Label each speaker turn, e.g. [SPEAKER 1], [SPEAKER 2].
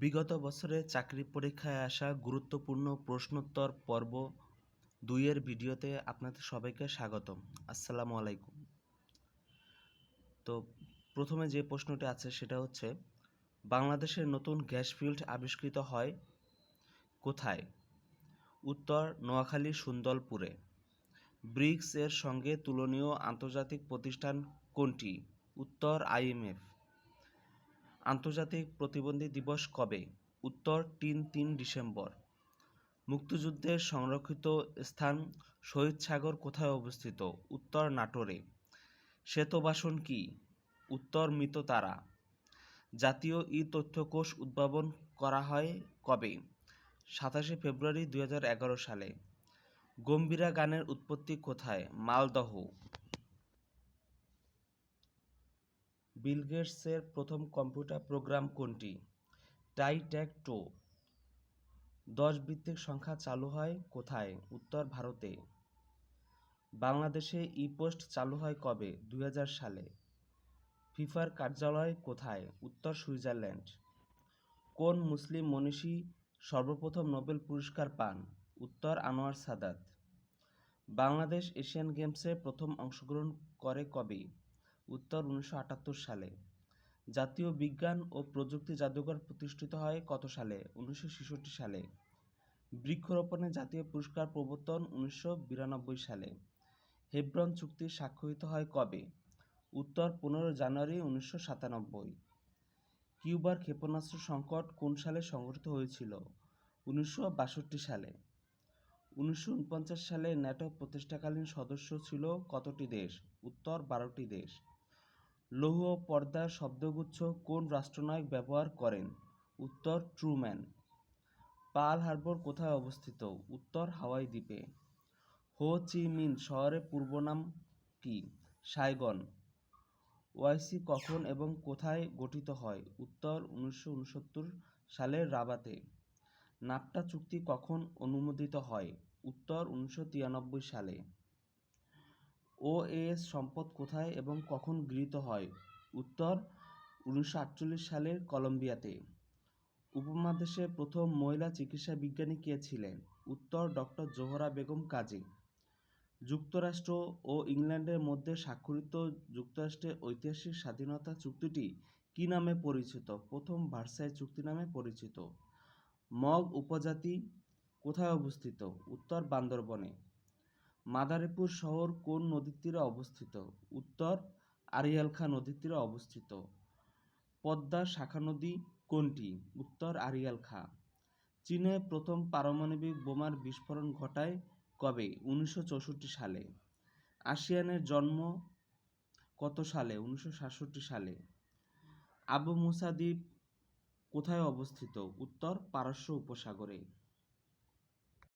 [SPEAKER 1] বিগত বছরে চাকরি পরীক্ষায় আসা গুরুত্বপূর্ণ প্রশ্নোত্তর পর্ব দুইয়ের ভিডিওতে আপনাদের সবাইকে স্বাগতম। আসসালামু আলাইকুম। তো প্রথমে যে প্রশ্নটি আছে সেটা হচ্ছে, বাংলাদেশের নতুন গ্যাস ফিল্ড আবিষ্কৃত হয় কোথায়? উত্তর, নোয়াখালী, সুন্দরপুরে। ব্রিক্স এর সঙ্গে তুলনীয় আন্তর্জাতিক প্রতিষ্ঠান কোনটি? উত্তর আইএমএফ আন্তর্জাতিক প্রতিবন্ধী দিবস কবে? উত্তর, তিন তিন ডিসেম্বর। মুক্তিযুদ্ধের সংরক্ষিত স্থান শহীদ সাগর কোথায় অবস্থিত? উত্তর, নাটোরে। শ্বেতবাসন কি? উত্তর, মৃততারা। জাতীয় ই তথ্যকোষ উদ্ভাবন করা হয় কবে? সাতাশে ফেব্রুয়ারি দু হাজার এগারো সালে। গম্ভীরা গানের উৎপত্তি কোথায়? মালদহ। বিল গেটসের প্রথম কম্পিউটার প্রোগ্রাম কোনটি? টাই টাইট্যাক টো। দশ ভিত্তিক সংখ্যা চালু হয় কোথায়? উত্তর ভারতে। বাংলাদেশে ই পোস্ট চালু হয় কবে? দুই হাজার সালে। ফিফার কার্যালয় কোথায়? উত্তর সুইজারল্যান্ড। কোন মুসলিম মনীষী সর্বপ্রথম নোবেল পুরস্কার পান? উত্তর আনোয়ার সাদাত। বাংলাদেশ এশিয়ান গেমসে প্রথম অংশগ্রহণ করে কবে? উত্তর উনিশশো আটাত্তর সালে। জাতীয় বিজ্ঞান ও প্রযুক্তি জাদুঘর প্রতিষ্ঠিত হয় কত সালে? উনিশশো ছেষট্টি সালে। বৃক্ষরোপণে জাতীয় পুরস্কার প্রবর্তন উনিশশো বিরানব্বই সালে। হেব্রন চুক্তি স্বাক্ষরিত হয় কবে? উত্তর পনেরো জানুয়ারি উনিশশো সাতানব্বই। কিউবার ক্ষেপণাস্ত্র সংকট কোন সালে সংঘটিত হয়েছিল? উনিশশো বাষট্টি সালে। উনিশশো উনপঞ্চাশ সালে ন্যাটো প্রতিষ্ঠাকালীন সদস্য ছিল কতটি দেশ? উত্তর বারোটি দেশ। লৌহ পর্দার শব্দগুচ্ছ কোন রাষ্ট্রনায়ক ব্যবহার করেন? উত্তর, ট্রুম্যান। পার্ল হারবার কোথায় অবস্থিত? উত্তর, হাওয়াই দ্বীপে। হো চি মিন শহরের পূর্ব নাম কি? সাইগন। ওয়াইসি কখন এবং কোথায় গঠিত হয়? উত্তর, উনিশশো উনসত্তর সালের রাবাতে। নাপটা চুক্তি কখন অনুমোদিত হয়? উত্তর, উনিশশো তিরানব্বই সালে ওএস সম্পদ কোথায় এবং কখন গৃহীত হয়? উত্তর, উনিশশো আটচল্লিশ সালের কলম্বিয়াতে। উপমহাদেশে প্রথম মহিলা চিকিৎসা বিজ্ঞানী কে ছিলেন? উত্তর, ডক্টর জোহরা বেগম কাজী। যুক্তরাষ্ট্র ও ইংল্যান্ডের মধ্যে স্বাক্ষরিত যুক্তরাষ্ট্রের ঐতিহাসিক স্বাধীনতা চুক্তিটি কি নামে পরিচিত? প্রথম ভার্সাই চুক্তি নামে পরিচিত। মগ উপজাতি কোথায় অবস্থিত? উত্তর, বান্দরবনে। মাদারীপুর শহর কোন নদীর তীরে অবস্থিত? উত্তর আরিয়ালখা নদীর তীরে অবস্থিত। পদ্মা শাখা নদী কোনটি? উত্তর আরিয়ালখা চীনে প্রথম পারমাণবিক বোমার বিস্ফোরণ ঘটায় কবে? উনিশশো চৌষট্টি সালে। আসিয়ানের জন্ম কত সালে? উনিশশো সাতষট্টি সালে। আবু মুসা দ্বীপ কোথায় অবস্থিত? উত্তর, পারস্য উপসাগরে।